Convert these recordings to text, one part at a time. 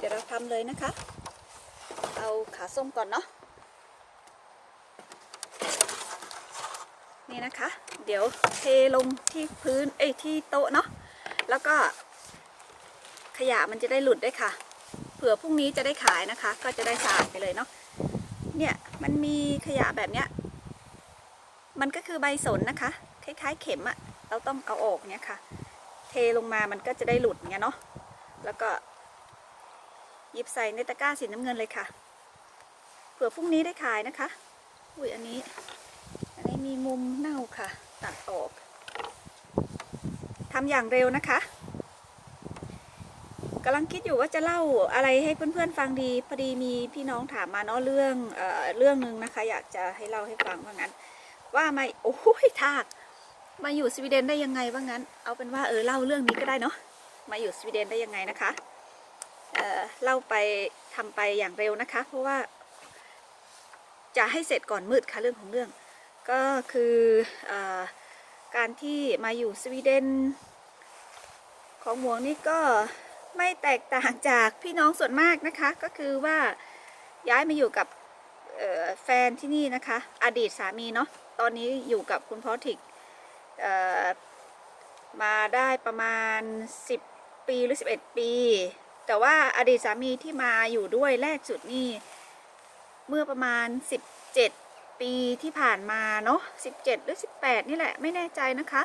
เดี๋ยวเราทำเลยนะคะ เอาขาส้มก่อนเนาะ นี่นะคะ เดี๋ยวเทลงที่พื้น เอ้ยที่โต๊ะเนาะ แล้วก็ขยะมันจะได้หลุดได้ค่ะ เผื่อพรุ่งนี้จะได้ขายนะคะ ก็จะได้สะอาดไปเลยเนาะ เนี่ยมันมีขยะแบบเนี้ย มันก็คือใบสนนะคะ คล้าย ๆ เข็มอะเราต้องเอาออกเนี่ยค่ะ เทลงมามันก็จะได้หลุดเงี้ยเนาะ แล้วก็ ยิบใส่ในตะกร้าสีน้ำเงินเลยค่ะ เผื่อพรุ่งนี้ได้ขายนะคะ อุ้ยอันนี้ อันนี้มีมุมเน่าค่ะ ตัดออกทำอย่างเร็วนะคะกำลังคิดอยู่ว่าจะเล่าอะไรให้เพื่อนๆฟังดี พอดีมีพี่น้องถามมาเนาะเรื่องเอ่อเรื่องหนึ่งนะคะ อยากจะให้เล่าให้ฟังว่างั้น ว่ามาโอ้ยทาก มาอยู่สวีเดนได้ยังไงว่างั้น เอาเป็นว่าเออเล่าเรื่องนี้ก็ได้เนาะมาอยู่สวีเดนได้ยังไงนะคะ เล่าไปทำไปอย่างเร็วนะคะ เพราะว่า จะให้เสร็จก่อนมืดค่ะเรื่องของเรื่อง ก็คืออการที่มาอยู่สวีเดน ของหมวงนี่ก็ไม่แตกต่างจากพี่น้องส่วนมากนะคะ ก็คือว่าย้ายมาอยู่กับแฟนที่นี่นะคะ อดีตสามีเนาะตอนนี้อยู่กับคุณพ่อทิกมาได้ประมาณ 10 ปีหรือ 11 ปี แต่ว่าอดีตสามีที่มาอยู่ด้วยแรกสุดนี่เมื่อประมาณ 17 ปีที่ผ่านมาเนาะ17 หรือ 18 นี่แหละไม่แน่ใจนะคะ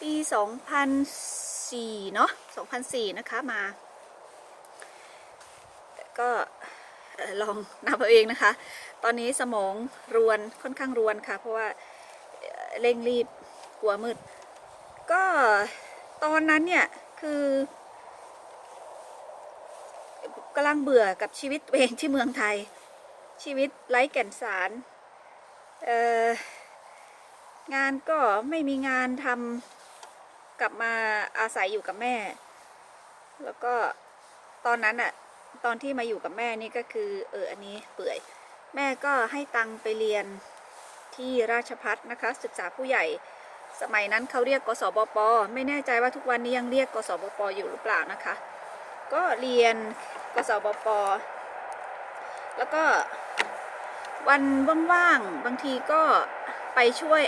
ปี 2004 เนาะ2004 นะคะมา แต่ก็ลองนับเอาเองนะคะ ตอนนี้สมองรวนค่อนข้างรวนค่ะ เพราะว่าเอ่อเร่งรีบกลัวมืด ก็ตอนนั้นเนี่ยคือ กำลังเบื่อกับชีวิตตัวเองที่เมืองไทย ชีวิตไร้แก่นสารเอองานก็ไม่มีงานทำกลับมาอาศัยอยู่กับแม่ แล้วก็ตอนนั้นอะตอนที่มาอยู่กับแม่นี่ก็คือ เอออันนี้เปื่อย แม่ก็ให้ตังค์ไปเรียนที่ราชพัฒนะคะ ศึกษาผู้ใหญ่สมัยนั้นเขาเรียกกสบปไม่แน่ใจว่าทุกวันนี้ยังเรียกกสบปอยู่หรือเปล่านะคะ ก็เรียน กสบปแล้วก็วันว่างๆ บางทีก็ไปช่วย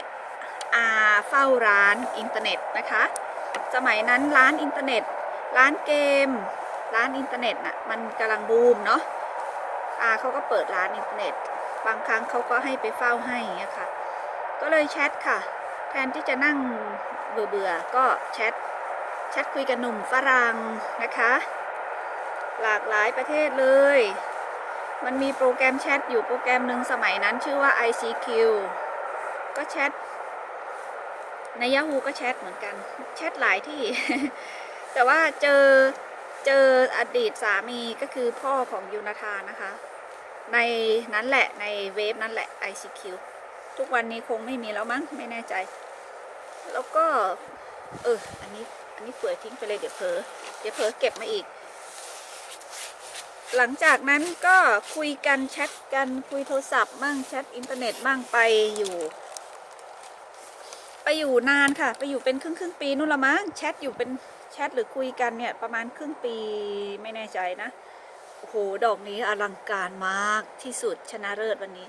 อาเฝ้าร้านอินเทอร์เน็ตนะคะ สมัยนั้นร้านอินเทอร์เน็ต ร้านเกม ร้านอินเทอร์เน็ตน่ะมันกำลังบูมเนาะอาเขาก็เปิดร้านอินเทอร์เน็ต บางครั้งเขาก็ให้ไปเฝ้าให้เงี้ยค่ะ ก็เลยแชทค่ะ แทนที่จะนั่งเบื่อๆ ก็แชทแชทคุยกับหนุ่มฝรั่งนะคะ หลากหลายประเทศเลย มันมีโปรแกรมแชทอยู่โปรแกรมหนึ่งสมัยนั้นชื่อว่า ICQ ก็แชทใน Yahoo ก็แชทเหมือนกัน แชทหลายที่ แต่ว่าเจอเจออดีตสามีก็คือพ่อของยูนาธานนะคะ ในนั้นแหละในเว็บนั้นแหละ ICQ ทุกวันนี้คงไม่มีแล้วมั้งไม่แน่ใจ แล้วก็ เออ อันนี้ อันนี้เปื่อยทิ้งไปเลยเดี๋ยวเผลอเดี๋ยวเผลอเก็บมาอีก หลังจากนั้นก็คุยกันแชทกันคุยโทรศัพท์มั่งแชทอินเทอร์เน็ตมั่งไปอยู่ ไปอยู่นานค่ะ ไปอยู่เป็นครึ่งครึ่งปีนู่นละมั้งแชทอยู่เป็นแชทหรือคุยกันเนี่ยประมาณครึ่งปีไม่แน่ใจนะโอ้โหดอกนี้อลังการมากที่สุดชนะเลิศวันนี้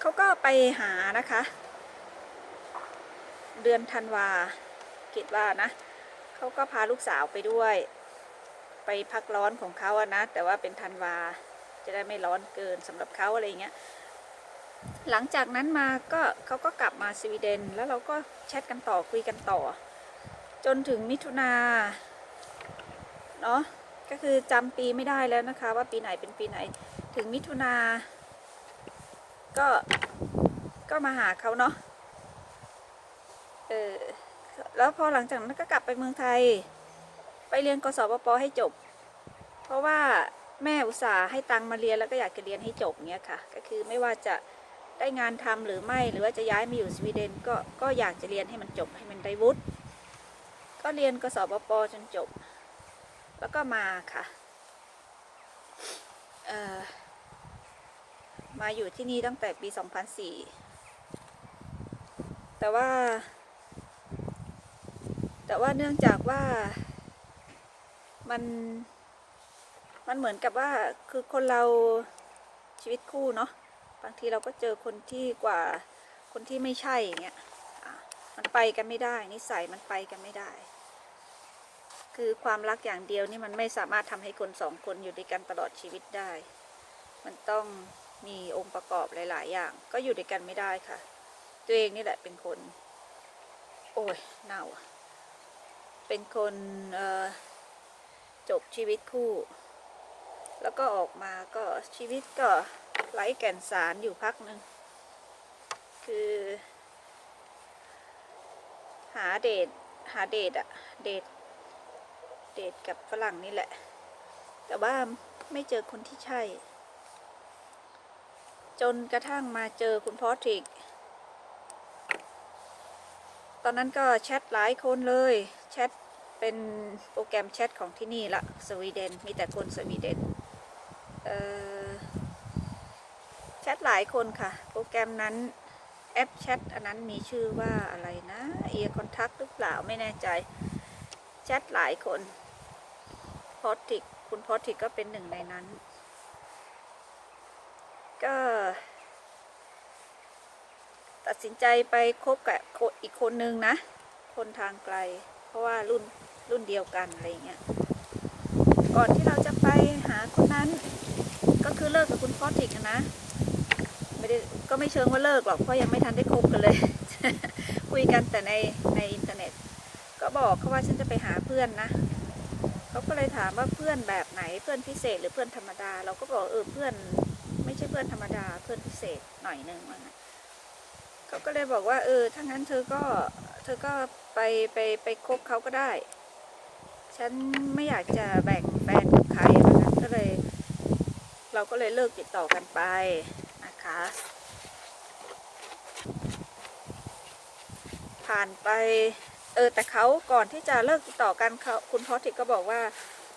เขาก็ไปหานะคะ เดือนธันวาคิดว่านะเขาก็พาลูกสาวไปด้วย ไปพักร้อนของเขาอะนะ แต่ว่าเป็นธันวา จะได้ไม่ร้อนเกินสำหรับเขาอะไรเงี้ย หลังจากนั้นมาก็เขาก็กลับมาสวีเดน แล้วเราก็แชทกันต่อคุยกันต่อ จนถึงมิถุนาเนาะก็คือจำปีไม่ได้แล้วนะคะ ว่าปีไหนเป็นปีไหน ถึงมิถุนาก็ก็มาหาเขาเนาะเออแล้วพอหลังจากนั้นก็กลับไปเมืองไทย ไปเรียนกศปปให้จบ เพราะว่าแม่อุตส่าห์ให้ตังมาเรียนแล้วก็อยากจะเรียนให้จบเนี้ยค่ะ ก็คือไม่ว่าจะได้งานทำหรือไม่หรือว่าจะย้ายมาอยู่สวีเดนก็ก็อยากจะเรียนให้มันจบให้มันได้วุฒิก็เรียนกศปปจนจบ แล้วก็มาค่ะมาอยู่ที่นี่ตั้งแต่ปี 2004 แต่ว่า แต่ว่าเนื่องจากว่า มัน มันเหมือนกับว่าคือคนเราชีวิตคู่เนาะบางทีเราก็เจอคนที่กว่าคนที่ไม่ใช่อย่างเงี้ยมันไปกันไม่ได้นิสัยมันไปกันไม่ได้ คือความรักอย่างเดียวนี่มันไม่สามารถทำให้คนสองคนอยู่ด้วยกันตลอดชีวิตได้ มันต้องมีองค์ประกอบหลาย ๆ อย่าง ก็อยู่ด้วยกันไม่ได้ค่ะ ตัวเองนี่แหละเป็นคน โอ้ยเน่าเป็นคนเอ่อ จบชีวิตคู่ แล้วก็ออกมาก็ชีวิตก็ไร้แก่นสารอยู่พักหนึ่ง คือ หาเดทหาเดทอะเดทเดทกับฝรั่งนี่แหละ แต่ว่าไม่เจอคนที่ใช่ จนกระทั่งมาเจอคุณพอทริก ตอนนั้นก็แชทหลายคนเลย แชท เป็นโปรแกรมแชทของที่นี่ละสวีเดนมีแต่คนสวีเดนแชทหลายคนค่ะ โปรแกรมนั้นแอปแชทอันนั้นมีชื่อว่าอะไรนะเอียคอนทักหรือเปล่าไม่แน่ใจแชทหลายคนพอติกคุณพอติกก็เป็นหนึ่งในนั้น ก็ ตัดสินใจไปคบกับคนอีกคนนึงนะ คนทางไกล เพราะว่ารุ่น รุ่นเดียวกันอะไรเงี้ยก่อนที่เราจะไปหาคนนั้น ก็คือเลิกกับคุณพอติกนะไม่ได้ก็ไม่เชิงว่าเลิกหรอกเพราะยังไม่ทันได้คบกันเลย คุยกันแต่ในในอินเทอร์เน็ต ก็บอกเขาว่าฉันจะไปหาเพื่อนนะเขาก็เลยถามว่าเพื่อนแบบไหนเพื่อนพิเศษหรือเพื่อนธรรมดา เราก็บอกเออเพื่อน ไม่ใช่เพื่อนธรรมดาเพื่อนพิเศษหน่อยหนึ่งว่างั้นเขาก็เลยบอกว่าเออถ้างั้นเธอก็เธอก็ไปไปไปคบเขาก็ได้ ฉันไม่อยากจะแบ่งแฟนกับใครว่างั้นก็เลย เราก็เลยเลิกติดต่อกันไปนะคะ ผ่านไปเออแต่เขาก่อนที่จะเลิกติดต่อกันเขาคุณพอติกก็บอกว่า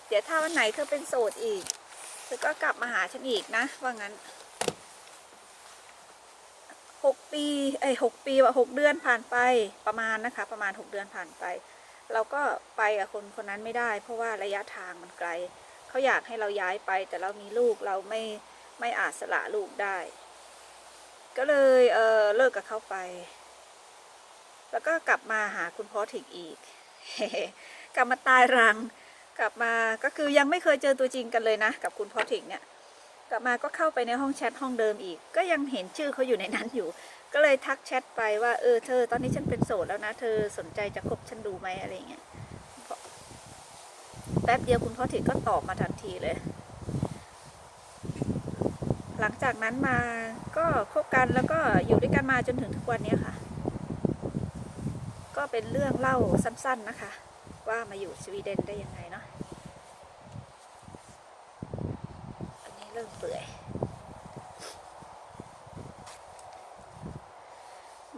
เดี๋ยวถ้าวันไหนเธอเป็นโสดอีกเธอก็กลับมาหาฉันอีกนะ ว่างั้นหกปีไอหกปีว่าหกเดือนผ่านไปประมาณนะคะ ประมาณหกเดือนผ่านไป เราก็ไปกับคนคนนั้นไม่ได้ เพราะว่าระยะทางมันไกล เขาอยากให้เราย้ายไป แต่เรามีลูกเราไม่ไม่อาจสละลูกได้ ก็เลยเออเลิกกับเขาไป แล้วก็กลับมาหาคุณพ่อถิกอีก กลับมาตายรัง กลับมาก็คือยังไม่เคยเจอตัวจริงกันเลยนะ กับคุณพ่อถิกเนี่ยกลับมาก็เข้าไปในห้องแชทห้องเดิมอีก ก็ยังเห็นชื่อเขาอยู่ในนั้นอยู่ ก็เลยทักแชทไปว่าเออเธอ ตอนนี้ฉันเป็นโสดแล้วนะ เธอสนใจจะคบฉันดูไหมอะไรเงี้ยแป๊บเดียวคุณพ่อถิกก็ตอบมาทันทีเลย หลังจากนั้นมาก็คบกันแล้วก็อยู่ด้วยกันมาจนถึงทุกวันนี้ค่ะ ก็เป็นเรื่องเล่าสั้น ๆนะคะ ว่ามาอยู่สวีเดนได้ยังไงเนาะอันนี้เริ่มเปื่อย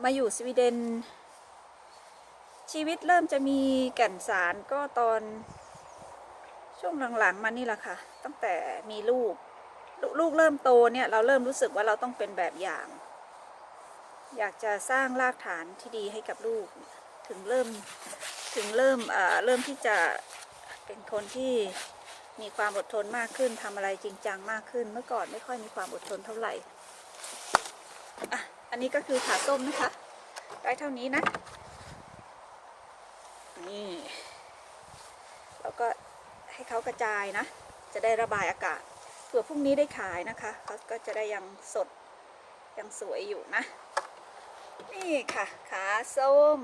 มาอยู่สวีเดน ชีวิตเริ่มจะมีแก่นสารก็ตอนช่วงหลังๆมานี่แหละค่ะ ตั้งแต่มีลูกลลูกเริ่มโตเนี่ยเราเริ่มรู้สึกว่าเราต้องเป็นแบบอย่าง อยากจะสร้างรากฐานที่ดีให้กับลูก ถึงเริ่มถึงเริ่มเอ่อเริ่มที่จะเป็นคนที่มีความอดทนมากขึ้นทำอะไรจริงจังมากขึ้น เมื่อก่อนไม่ค่อยมีความอดทนเท่าไหร่ อันนี้ก็คือขาส้มนะคะ ได้เท่านี้นะ นี่แล้วก็ให้เขากระจายนะ จะได้ระบายอากาศเผื่อพรุ่งนี้ได้ขายนะคะเขาก็จะได้ยังสดยังสวยอยู่นะ นี่ค่ะ ขาส้ม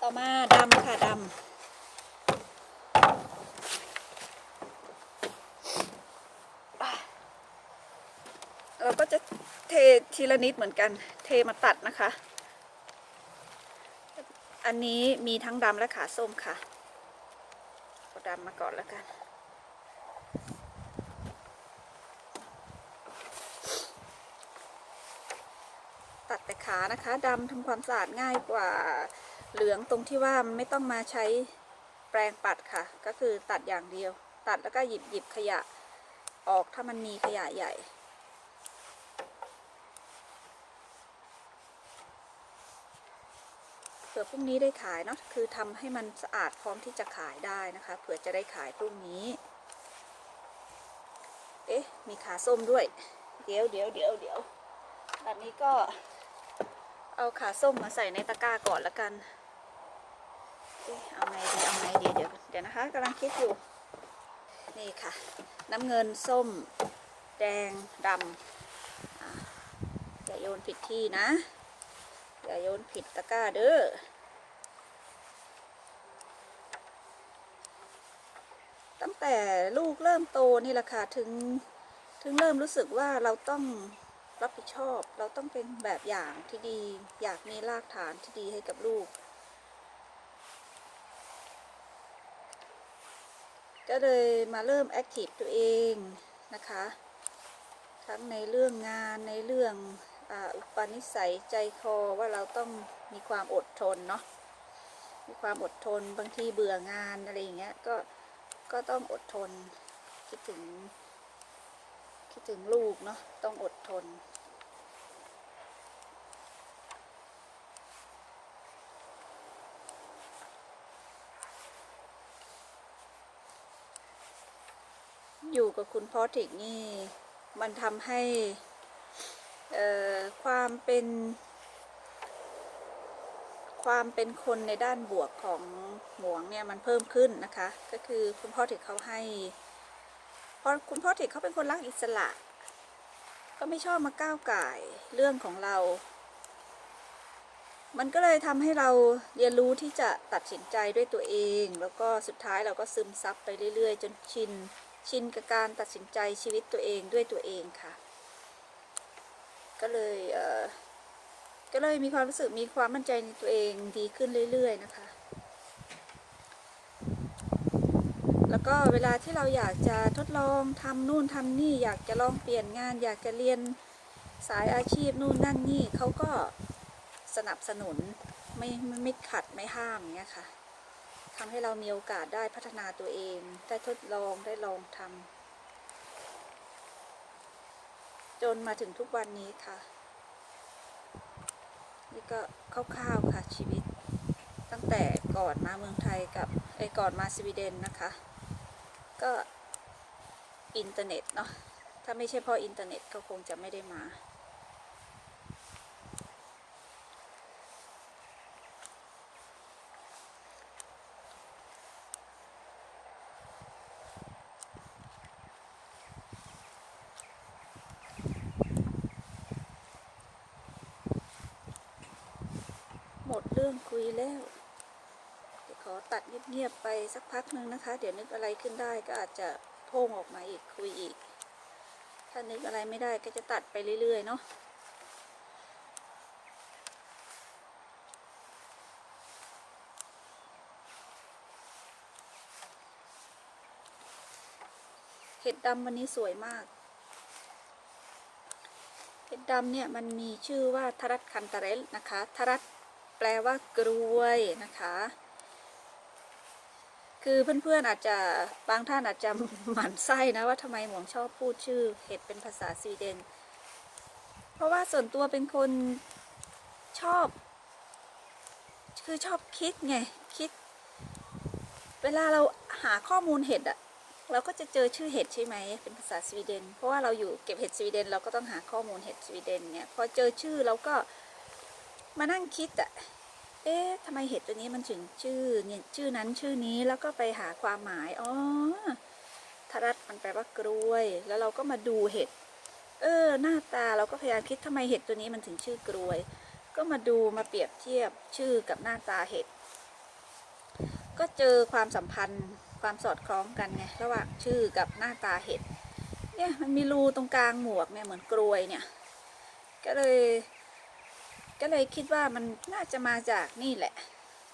ต่อมาดำค่ะดำ เราก็จะเททีละนิดเหมือนกัน เทมาตัดนะคะ อันนี้มีทั้งดำและขาส้มค่ะเอาดำมาก่อนแล้วกันตัดแต่ขานะคะดำทำความสะอาดง่ายกว่าเหลืองตรงที่ว่ามันไม่ต้องมาใช้แปรงปัดค่ะ ก็คือตัดอย่างเดียว ตัดแล้วก็หยิบหยิบขยะออกถ้ามันมีขยะใหญ่ ผื่อพรุ่งนี้ได้ขายเนาะคือทำให้มันสะอาดพร้อมที่จะขายได้นะคะเผื่อจะได้ขายพรุ่งนี้ เอ๊ะ มีขาส้มด้วย เดี๋ยวเดี๋ยวเดี๋ยวเดี๋ยวแบบนี้ก็เอาขาส้มมาใส่ในตะกร้าก่อนละกันเอ๊ะเอาไงดีเอาไงดีเดี๋ยวเดี๋ยวนะคะกำลังคิดอยู่ นี่ค่ะ น้ำเงินส้ม แดงดำอะอย่าโยนผิดที่นะ อย่าโยนผิดตะกร้าเด้อตั้งแต่ลูกเริ่มโตนี่แหละค่ะถึงถึงเริ่มรู้สึกว่าเราต้องรับผิดชอบ เราต้องเป็นแบบอย่างที่ดี อยากมีรากฐานที่ดีให้กับลูก ก็เลยมาเริ่มแอคทีฟตัวเองนะคะ ทั้งในเรื่องงานในเรื่อง อาอุปนิสัยใจคอว่าเราต้องมีความอดทนเนาะมีความอดทนบางทีเบื่องานอะไรอย่างเงี้ยก็ก็ต้องอดทนคิดถึง คิดถึงลูกเนาะต้องอดทน อยู่กับคุณพ่อติกนี่ มันทำให้ ความเป็น ความเป็นคนในด้านบวกของหมวงเนี่ยมันเพิ่มขึ้นนะคะ ก็คือคุณพ่อถิกเขาให้เพราะคุณพ่อถิกเขาเป็นคนรักอิสระ ก็ไม่ชอบมาก้าวไก่เรื่องของเรา มันก็เลยทำให้เราเรียนรู้ที่จะตัดสินใจด้วยตัวเอง แล้วก็สุดท้ายเราก็ซึมซับไปเรื่อยๆ จนชินชินกับการตัดสินใจชีวิตตัวเองด้วยตัวเองค่ะ ก็เลยเออก็เลยมีความรู้สึกมีความมั่นใจในตัวเองดีขึ้นเรื่อย ๆ นะคะ แล้วก็เวลาที่เราอยากจะทดลองทำนู่นทำนี่ อยากจะลองเปลี่ยนงาน อยากจะเรียนสายอาชีพนู่นนั่นนี่เขาก็สนับสนุนไม่ไม่ไม่ขัดไม่ห้ามเงี้ยค่ะทำให้เรามีโอกาสได้พัฒนาตัวเอง ได้ทดลองได้ลองทำ จนมาถึงทุกวันนี้ค่ะ นี่ก็คร่าวๆค่ะชีวิต ตั้งแต่ก่อนมาเมืองไทยกับไอ้ก่อนมาสวีเดนนะคะ ก็อินเทอร์เน็ตเนาะถ้าไม่ใช่เพราะอินเทอร์เน็ตก็คงจะไม่ได้มา หมดเรื่องคุยแล้ว เดี๋ยวขอตัด เงียบไปสักพักหนึ่งนะคะ เดี๋ยวนึกอะไรขึ้นได้ก็อาจจะโพ่งออกมาอีกคุยอีก ถ้านึกอะไรไม่ได้ก็จะตัดไปเรื่อย ๆ เนาะเห็ดดำวันนี้สวยมาก เห็ดดำเนี่ยมันมีชื่อว่าทรัตคันตาเรลนะคะทรัตแปลว่ากรวยนะคะ คือเพื่อนๆอาจจะบางท่านอาจจะหมั่นไส้นะว่าทำไมหมวงชอบพูดชื่อเห็ดเป็นภาษาสวีเดน เพราะว่าส่วนตัวเป็นคนชอบ คือชอบคิดไงคิด เวลาเราหาข้อมูลเห็ดอะเราก็จะเจอชื่อเห็ดใช่ไหมเป็นภาษาสวีเดน เพราะว่าเราอยู่เก็บเห็ดสวีเดนเราก็ต้องหาข้อมูลเห็ดสวีเดนเนี่ยพอเจอชื่อเราก็มานั่งคิดอะ เอ๊ะทำไมเห็ดตัวนี้มันถึงชื่อเนี่ยชื่อนั้นชื่อนี้แล้วก็ไปหาความหมายอ๋อทรัตมันแปลว่ากล้วย แล้วเราก็มาดูเห็ด เออ หน้าตาเราก็พยายามคิดทำไมเห็ดตัวนี้มันถึงชื่อกล้วย ก็มาดูมาเปรียบเทียบชื่อกับหน้าตาเห็ด ก็เจอความสัมพันธ์ความสอดคล้องกันไงระหว่างชื่อกับหน้าตาเห็ดเนี่ยมันมีรูตรงกลางหมวกเนี่ยเหมือนกลวยเนี่ย ก็เลย ก็เลยคิดว่ามันน่าจะมาจากนี่แหละ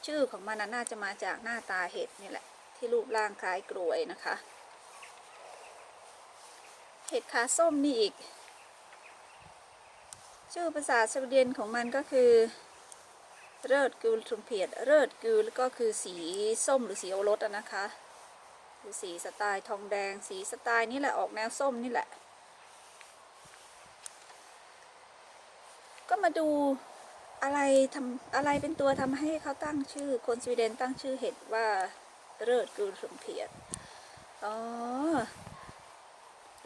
ชื่อของมันน่าจะมาจากหน้าตาเห็ดนี่แหละ ที่รูปร่างคล้ายกลวยนะคะ เห็ดขาส้มนี่อีก ชื่อภาษาสวีเดนของมันก็คือเริดกูลทุมเพียดเริดกูลก็คือสีส้มหรือสีโอรสนะคะหรือสีสไตล์ทองแดง สีสไตล์นี่แหละออกแนวส้มนี่แหละ ก็มาดู อะไรทำอะไรเป็นตัวทำให้เขาตั้งชื่อ คนสวีเดนตั้งชื่อเห็ดว่าเริดกูสมเพียดอ๋อ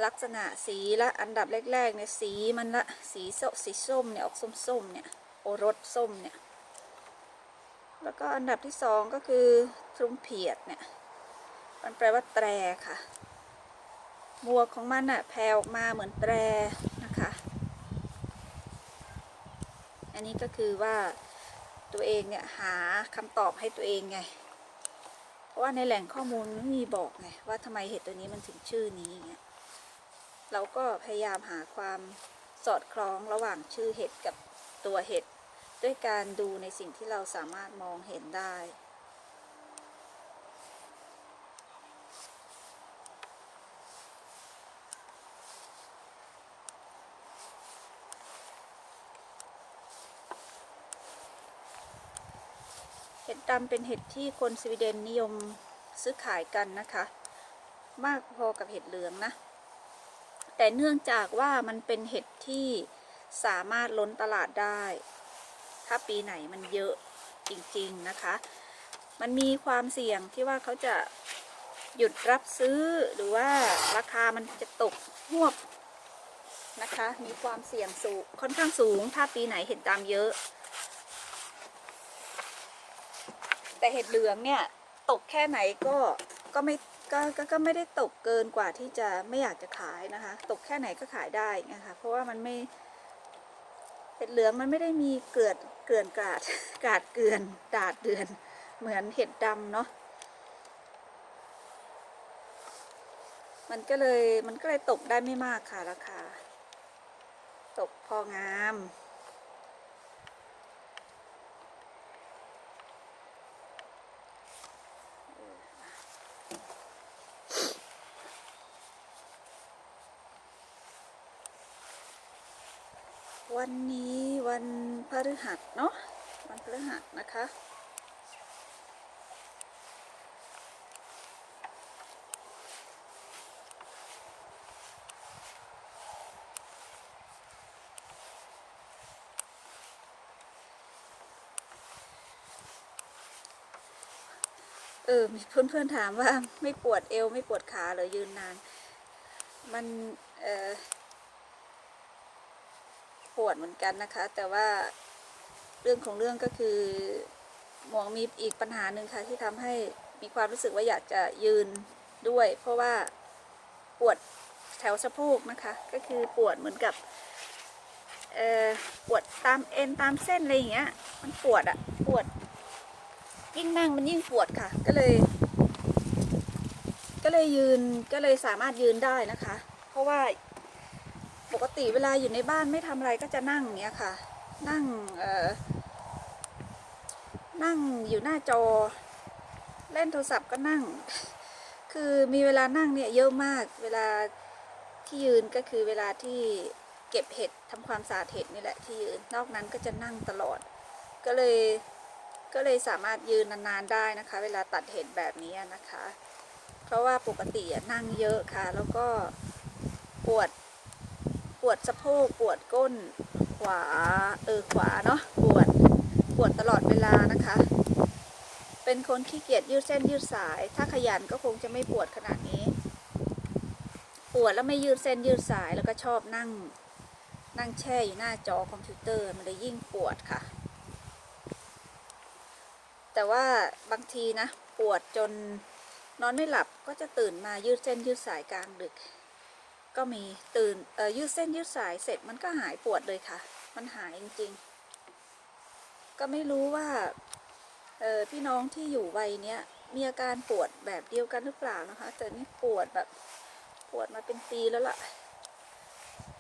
ลักษณะสีละอันดับแรกๆเนี่ยสีมันละสีส้มสีส้มเนี่ยออกส้มๆเนี่ยโอรสส้มเนี่ยแล้วก็อันดับที่สองก็คือทรุมเพียดเนี่ย มันแปลว่าแตรค่ะ หมวกของมันอะแผ่ออกมาเหมือนแตรนะคะ อันนี้ก็คือว่าตัวเองเนี่ยหาคำตอบให้ตัวเองไง เพราะว่าในแหล่งข้อมูลไม่มีบอกไงว่าทำไมเห็ดตัวนี้มันถึงชื่อนี้เงี้ย เราก็พยายามหาความสอดคล้องระหว่างชื่อเห็ดกับตัวเห็ดด้วยการดูในสิ่งที่เราสามารถมองเห็นได้ ดำเป็นเห็ดที่คนสวีเดนนิยมซื้อขายกันนะคะ มากพอกับเห็ดเหลืองนะ แต่เนื่องจากว่ามันเป็นเห็ดที่สามารถล้นตลาดได้ ถ้าปีไหนมันเยอะจริงๆนะคะ มันมีความเสี่ยงที่ว่าเขาจะหยุดรับซื้อหรือว่าราคามันจะตกหวบนะคะ มีความเสี่ยงสูงค่อนข้างสูง ถ้าปีไหนเห็ดดำเยอะ แต่เห็ดเหลืองเนี่ยตกแค่ไหนก็ก็ไม่ก็ก็ก็ไม่ได้ตกเกินกว่าที่จะไม่อยากจะขายนะคะ ตกแค่ไหนก็ขายได้นะคะ เพราะว่ามันไม่เห็ดเหลืองมันไม่ได้มีเกลือนเกลือนกาดกาดเกลือนดาดเดือน เหมือนเห็ดดำเนาะมันก็เลยมันก็เลยตกได้ไม่มากค่ะราคาตกพองาม วันนี้วันพฤหัสเนาะวันพฤหัสนะคะ เออมีเพื่อนๆถามว่าไม่ปวดเอวไม่ปวดขาเหรอยืนนาน มันเออ ปวดเหมือนกันนะคะ แต่ว่าเรื่องของเรื่องก็คือหมวงมีอีกปัญหาหนึ่งค่ะที่ทำให้มีความรู้สึกว่าอยากจะยืนด้วย เพราะว่าปวดแถวสะโพกนะคะ ก็คือปวดเหมือนกับปวดตามเอ็นตามเส้นอะไรอย่างเงี้ย มันปวดอะปวด ยิ่งนั่งมันยิ่งปวดค่ะ ก็เลย ก็เลยยืนก็เลยสามารถยืนได้นะคะ เพราะว่า ปกติเวลาอยู่ในบ้านไม่ทำอะไรก็จะนั่งเงี้ยค่ะ นั่งเอ่อนั่งอยู่หน้าจอ เล่นโทรศัพท์ก็นั่ง คือมีเวลานั่งเนี่ยเยอะมาก เวลาที่ยืนก็คือเวลาที่เก็บเห็ดทำความสะอาดเห็ดนี่แหละที่ยืน นอกนั้นก็จะนั่งตลอด ก็เลยก็เลยสามารถยืนนานๆได้นะคะ เวลาตัดเห็ดแบบนี้นะคะ เพราะว่าปกติอะนั่งเยอะค่ะ แล้วก็ปวด ปวดสะโพกปวดก้น ขวาเออขวาเนาะปวดปวดตลอดเวลานะคะ เป็นคนขี้เกียจยืดเส้นยืดสาย ถ้าขยันก็คงจะไม่ปวดขนาดนี้ ปวดแล้วไม่ยืดเส้นยืดสายแล้วก็ชอบนั่ง นั่งแช่อยู่หน้าจอคอมพิวเตอร์มันเลยยิ่งปวดค่ะ แต่ว่าบางทีนะ ปวดจนนอนไม่หลับก็จะตื่นมายืดเส้นยืดสายกลางดึก ก็มีตื่นเออยืดเส้นยืดสายเสร็จมันก็หายปวดเลยค่ะ มันหายจริง ๆ ก็ไม่รู้ว่าเออพี่น้องที่อยู่วัยเนี้ยมีอาการปวดแบบเดียวกันหรือเปล่านะคะ แต่นี่ปวดแบบปวดมาเป็นปีแล้วล่ะ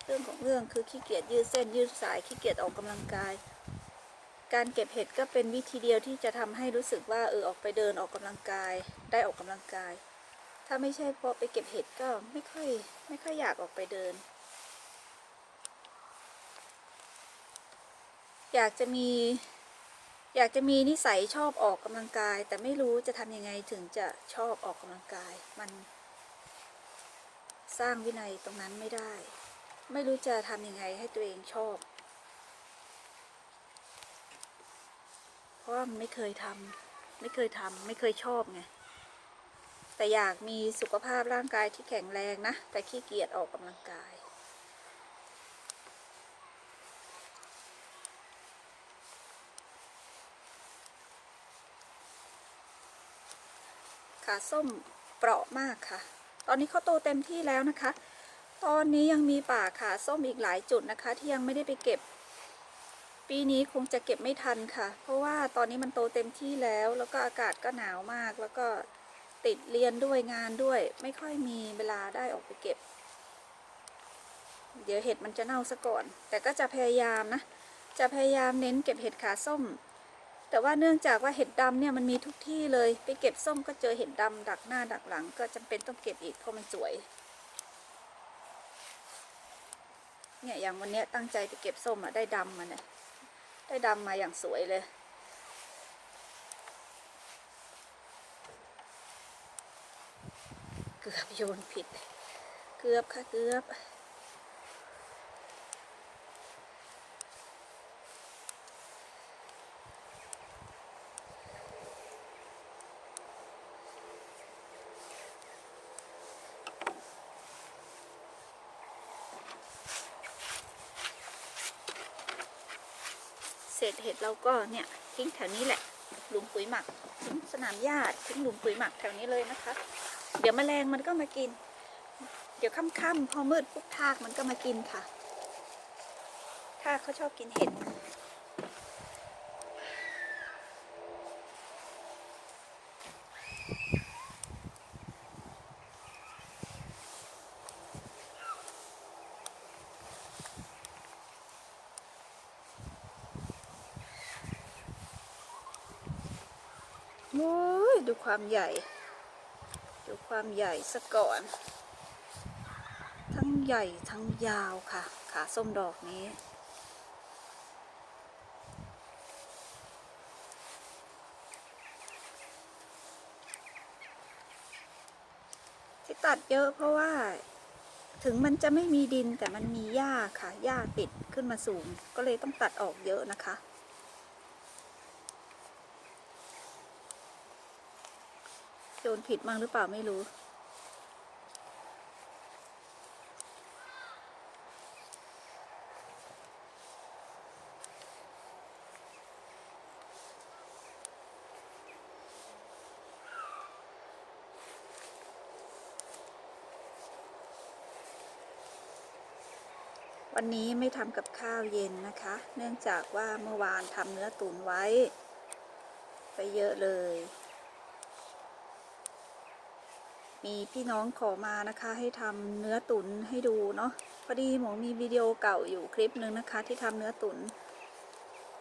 เรื่องของเรื่องคือขี้เกียจยืดเส้นยืดสายขี้เกียจออกกำลังกาย การเก็บเห็ดก็เป็นวิธีเดียวที่จะทำให้รู้สึกว่าเออออกไปเดินออกกำลังกาย ได้ออกกำลังกาย ถ้าไม่ใช่พราะไปเก็บเห็ดก็ไม่ค่อยไม่ค่อยอยากออกไปเดิน อยากจะมี อยากจะมีนิสัยชอบออกกำลังกาย แต่ไม่รู้จะทำยังไงถึงจะชอบออกกำลังกาย มัน สร้างวินัยตรงนั้นไม่ได้ ไม่รู้จะทำยังไงให้ตัวเองชอบ เพราะมันไม่เคยทำไม่เคยทำไม่เคยชอบไง แต่อยากมีสุขภาพร่างกายที่แข็งแรงนะ แต่ขี้เกียจออกกำลังกาย ขาส้มเปราะมากค่ะ ตอนนี้เขาโตเต็มที่แล้วนะคะ ตอนนี้ยังมีป่าขาส้มอีกหลายจุดนะคะ ที่ยังไม่ได้ไปเก็บ ปีนี้คงจะเก็บไม่ทันค่ะ เพราะว่าตอนนี้มันโตเต็มที่แล้ว แล้วก็อากาศก็หนาวมากแล้วก็ ติดเรียนด้วยงานด้วย ไม่ค่อยมีเวลาได้ออกไปเก็บ เดี๋ยวเห็ดมันจะเน่าซะก่อน แต่ก็จะพยายามนะ จะพยายามเน้นเก็บเห็ดขาส้ม แต่ว่าเนื่องจากว่าเห็ดดำเนี่ยมันมีทุกที่เลย ไปเก็บส้มก็เจอเห็ดดำดักหน้าดักหลัง ก็จำเป็นต้องเก็บอีกเพราะมันสวย เนี่ยอย่างวันนี้ตั้งใจไปเก็บส้มอะได้ดำมาเนี่ยได้ดำมาอย่างสวยเลย เกือบโยนผิด เกือบค่ะเกือบ เศษเห็ดเราก็เนี่ยทิ้งแถวนี้แหละหลุมปุ๋ยหมักทิ้งสนามหญ้าทิ้งหลุมปุ๋ยหมักแถวนี้เลยนะคะ ดี๋ยวแมลงมันก็มากิน เดี๋ยวค่ำๆพอมืดปุ๊บทากมันก็มากินค่ะ ทากเขาชอบกินเห็ดโอ้ยดูความใหญ่ ความใหญ่ซะก่อน ทั้งใหญ่ทั้งยาวค่ะ ขาส้มดอกนี้ ที่ตัดเยอะเพราะว่าถึงมันจะไม่มีดินแต่มันมีหญ้าค่ะ หญ้าติดขึ้นมาสูง ก็เลยต้องตัดออกเยอะนะคะ โยนผิดมั้งหรือเปล่าไม่รู้ วันนี้ไม่ทำกับข้าวเย็นนะคะ เนื่องจากว่าเมื่อวานทำเนื้อตุ๋นไว้ ไปเยอะเลย มีพี่น้องขอมานะคะให้ทำเนื้อตุ๋นให้ดูเนาะพอดีหมอมีวิดีโอเก่าอยู่คลิปหนึ่งนะคะ ที่ทำเนื้อตุ๋น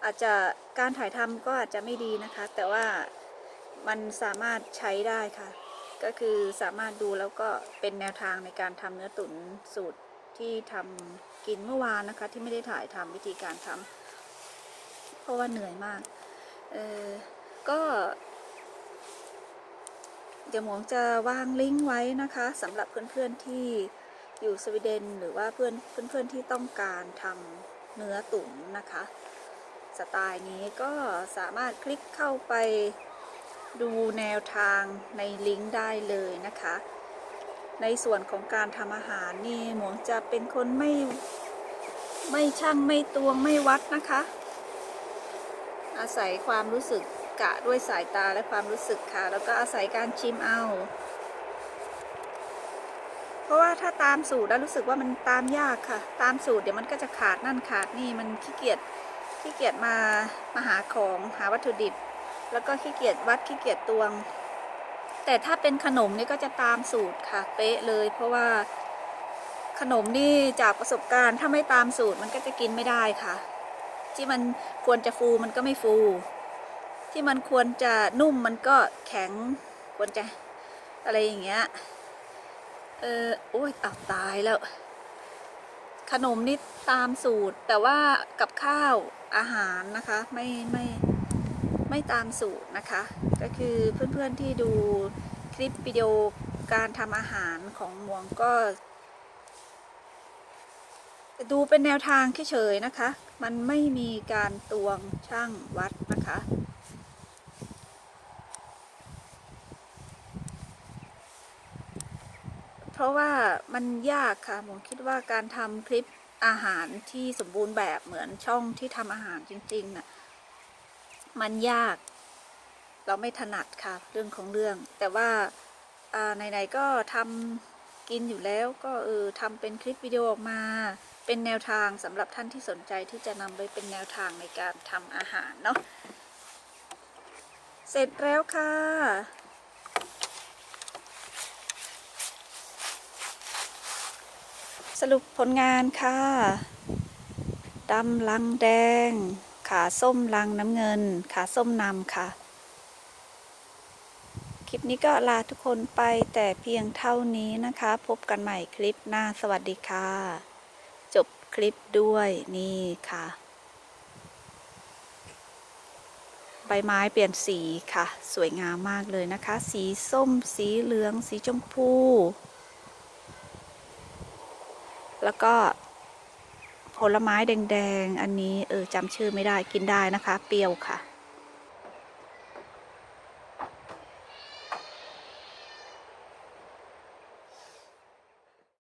อาจจะการถ่ายทำก็อาจจะไม่ดีนะคะ แต่ว่ามันสามารถใช้ได้ค่ะ ก็คือสามารถดูแล้วก็เป็นแนวทางในการทำเนื้อตุ๋นสูตรที่ทำกินเมื่อวานนะคะ ที่ไม่ได้ถ่ายทำวิธีการทำเพราะว่าเหนื่อยมากเออก็ เดี๋ยวหมวงจะวางลิงก์ไว้นะคะสำหรับเพื่อนๆที่อยู่สวีเดนหรือว่าเพื่อนเพื่อนๆที่ต้องการทำเนื้อตุ๋นนะคะ สไตล์นี้ก็สามารถคลิกเข้าไปดูแนวทางในลิงก์ได้เลยนะคะ ในส่วนของการทำอาหารนี่หมวงจะเป็นคนไม่ไม่ช่างไม่ตวงไม่วัดนะคะ อาศัยความรู้สึก กะด้วยสายตาและความรู้สึกค่ะ แล้วก็อาศัยการชิมเอา เพราะว่าถ้าตามสูตรแล้วรู้สึกว่ามันตามยากค่ะ ตามสูตรเดี๋ยวมันก็จะขาดนั่นขาดนี่มันขี้เกียจขี้เกียจมามาหาของหาวัตถุดิบ แล้วก็ขี้เกียจวัดขี้เกียจตวง แต่ถ้าเป็นขนมนี่ก็จะตามสูตรค่ะ เป๊ะเลย เพราะว่าขนมนี่จากประสบการณ์ถ้าไม่ตามสูตรมันก็จะกินไม่ได้ค่ะ ที่มันควรจะฟูมันก็ไม่ฟู ที่มันควรจะนุ่มมันก็แข็งควรจะอะไรอย่างเงี้ย เออโอ้ยอาตายแล้ว ขนมนี่ตามสูตร แต่ว่ากับข้าวอาหารนะคะ ไม่ไม่ไม่ตามสูตรนะคะ ก็คือเพื่อนๆที่ดูคลิปวิดีโอการทำอาหารของมวงก็ ดูเป็นแนวทางเฉยๆนะคะ มันไม่มีการตวงช่างวัดนะคะ ราะว่ามันยากค่ะผมคิดว่าการทำคลิปอาหารที่สมบูรณ์แบบเหมือนช่องที่ทำอาหารจริงๆน่ะมันยาก เราไม่ถนัดค่ะ เรื่องของเรื่อง แต่ว่าอ่าไหนๆก็ทำกินอยู่แล้วก็เออทำเป็นคลิปวิดีโอออกมาเป็นแนวทางสำหรับท่านที่สนใจที่จะนำไปเป็นแนวทางในการทำอาหารเนาะเสร็จแล้วค่ะ รุปผลงานค่ะดำลังแดง ขาส้มลังน้ำเงิน ขาส้มนำค่ะ คลิปนี้ก็ลาทุกคนไปแต่เพียงเท่านี้นะคะ พบกันใหม่คลิปหน้าสวัสดีค่ะ จบคลิปด้วยนี่ค่ะ ใบไม้เปลี่ยนสีค่ะ สวยงามมากเลยนะคะ สีส้ม สีเหลือง สีชมพู แล้วก็ผลไม้แดง ๆ อันนี้เออจำชื่อไม่ได้กินได้นะคะ เปรี้ยวค่ะ